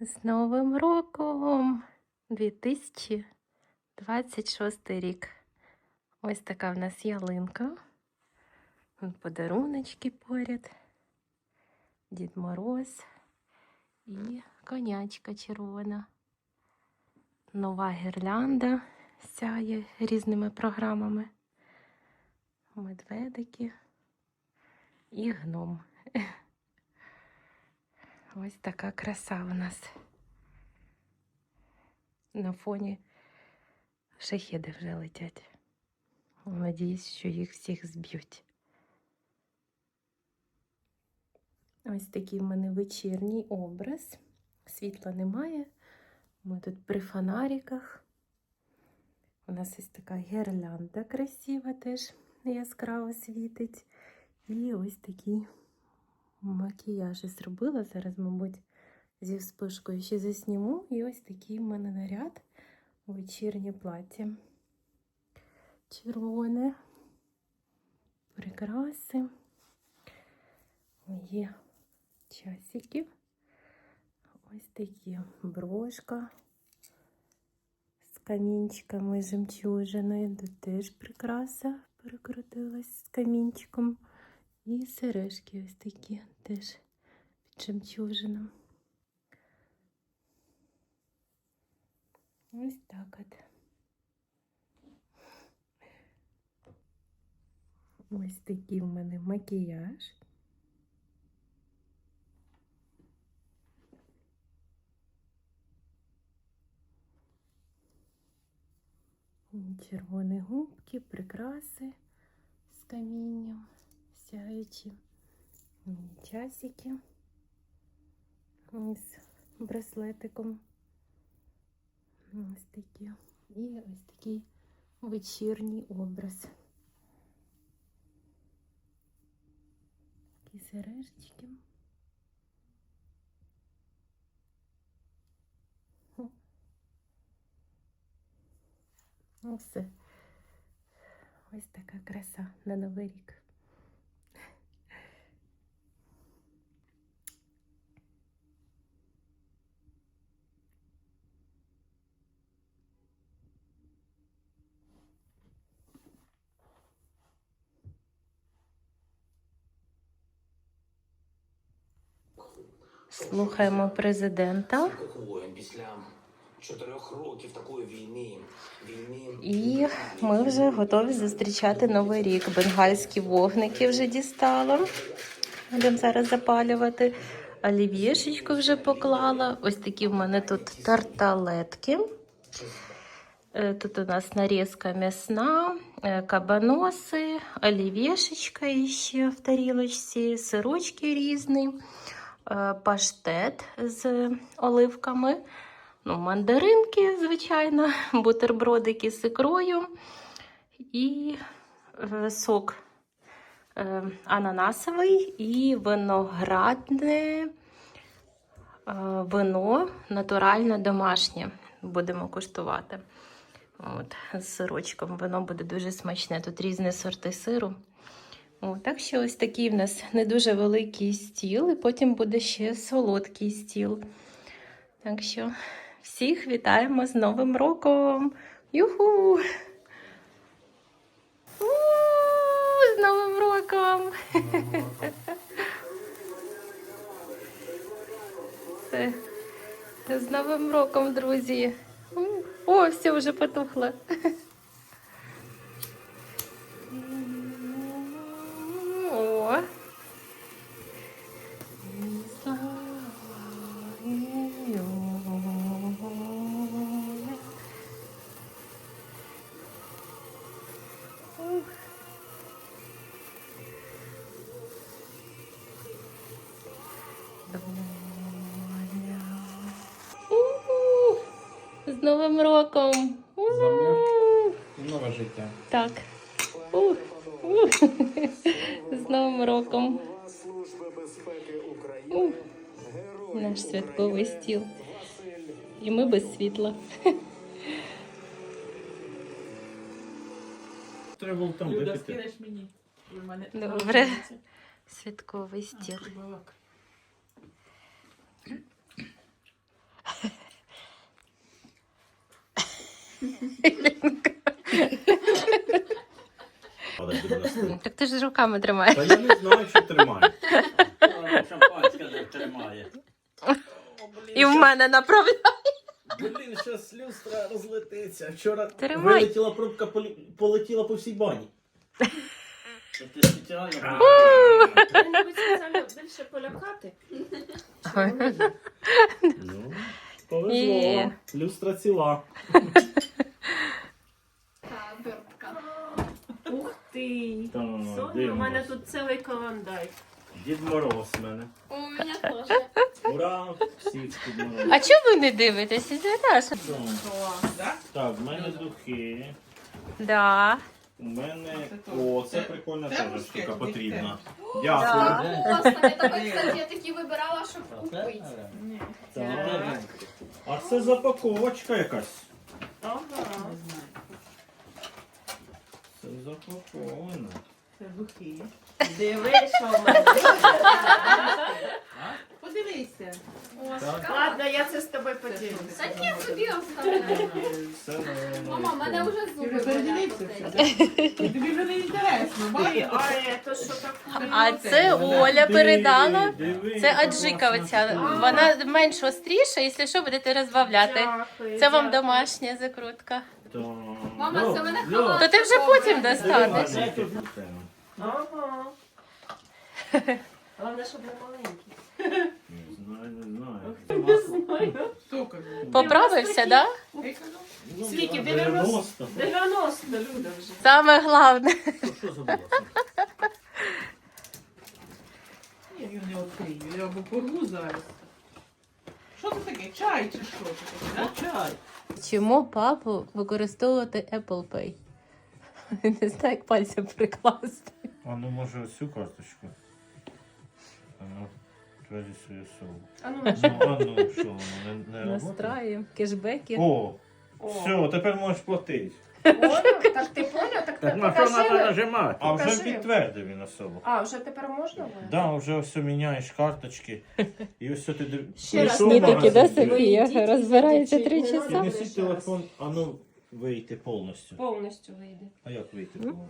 З Новим роком 2026 рік. Ось така в нас ялинка. Подаруночки поряд. Дід Мороз і конячка червона. Нова гірлянда сяє різними програмами. Медведики і гном. Ось така краса у нас. На фоні шахеди вже летять. Надіюсь, що їх всіх зб'ють. Ось такий в мене вечірній образ. Світла немає. Ми тут при фонариках. У нас ось така гірлянда красива теж яскраво світить. І ось такий макіяж я зробила. Зараз, мабуть, зі вспишкою ще засніму. І ось такий в мене наряд у вечірнє плаття. Червоне, прикраси. Є часики. Ось такі брошка з камінчиками жемчужиною. Тут теж прикраса перекрутилась з камінчиком. І сережки ось такі теж під жемчужином. Ось так от. Ось такий в мене макіяж. Червоні губки, прикраси з камінням М, часики з браслетиком. Ось такі. І ось такий вечірній образ. Такі сережечки. Ну все. Ось така краса на Новий рік. Слухаємо президента. Чотирьох років такої війни, І ми вже готові зустрічати новий рік. Бенгальські вогники вже дістала. Будемо зараз запалювати. Олів'єшечку вже поклала. Ось такі в мене тут тарталетки. Е, Тут у нас нарізка м'ясна, е, кабаноси, олів'єшечка ще в тарілочці, сирочки різні, паштет з оливками, ну, мандаринки, звичайно, бутербродики з ікрою і е, сок е, ананасовий і виноградне е, вино натуральне домашнє. Будемо куштувати. От, з сирочком. Воно буде дуже смачне. Тут різні сорти сиру. О, так що ось такий в нас не дуже великий стіл, і потім буде ще солодкий стіл. Так що всіх вітаємо з Новим роком! Юху! У, З Новим роком! Все. З Новим роком, друзі! О, все вже потухло. З Новим роком! За мир і нове життя. Так. З Новим роком. Наш святковий стіл. І ми без світла. Треба там Люда, скинеш мені. У мене Добре. Святковий стіл. балак. Але буде на стіл. Так ти ж з руками тримаєш. Та я не знаю, що тримає. Шампанське не тримає. І в мене направляє. Блін, зараз люстра розлетиться. Вчора Тримай. вилетіла пробка, полі- полетіла по всій бані. Що ти спеціально Треба спеціально більше полякати. Ну, повезло. Є. Люстра ціла. Ух ти! Та, Соня, Дід у мене Мороз. тут цілий календар. Дід Мороз в мене. У меня тоже. Ура! Всі з Дід Морозом. А чого ви не дивитеся? Це Даша. Клас, так? Так, в мене духи. Да. У мене. О, це прикольна теж мужське, штука чи потрібна. О, Дякую. классно. Это вы, кстати, я таки выбирала, чтобы купить. Ні. Так. А це запаковочка якась. Ага. Це запаковано. Це духи. Диви, що в мене. Подивися. Ладно, я це з тобою поділюся. Да нет, собі оставляю. Це Мама, в мене вже зуби болять. все, Тобі вже не інтересно, Ні, бачиш? А це? А Оля передала. Це Аджикавиця, аджика оця. Вона менш остріша, якщо що, будете розбавляти. Дякую, Це вам дякую. домашня закрутка. Мама, це мене халат. То ти вже потім достанеш. Ага. Головне, щоб не маленький. Не знаю, не знаю. Поправився, да? Ну, Скільки? 90? 90 люди вже. Саме головне. Що- забула? Я його не відкрию, я або порву зараз. Що це таке? Чай чи що це таке? Чай. Чому папу використовувати Apple Pay? Не знаю, як пальцем прикласти. А ну може ось цю карточку? Your soul. А ну, Ну, а ну, що воно, не, не работає? Настраємо кешбеки. О, О. все, тепер можеш платити. Поняв? Так ти поняв? Так Так на що покажи. треба нажимати? А вже Покажи. підтвердив він особу. А, вже тепер можна? буде? Да, вже все міняєш карточки. І ось ти див... Ще раз. Прийшов в Ні, да? Вийдіть, Розбирається три чи- часа. Піднеси телефон, а ну вийти повністю. Повністю вийде. А як вийти повністю?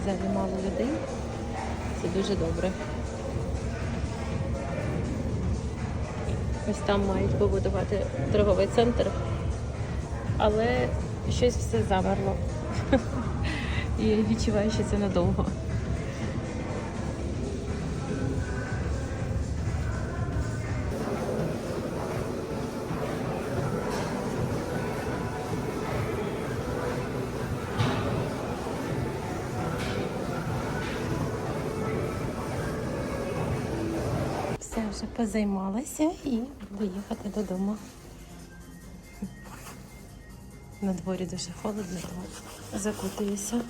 В залі мало людей. Це дуже добре. Ось там мають побудувати торговий центр, але щось все замерло. І я відчуваю, що це надовго. Все вже позаймалася і буду їхати додому. На дворі дуже холодно, тому закутуюся.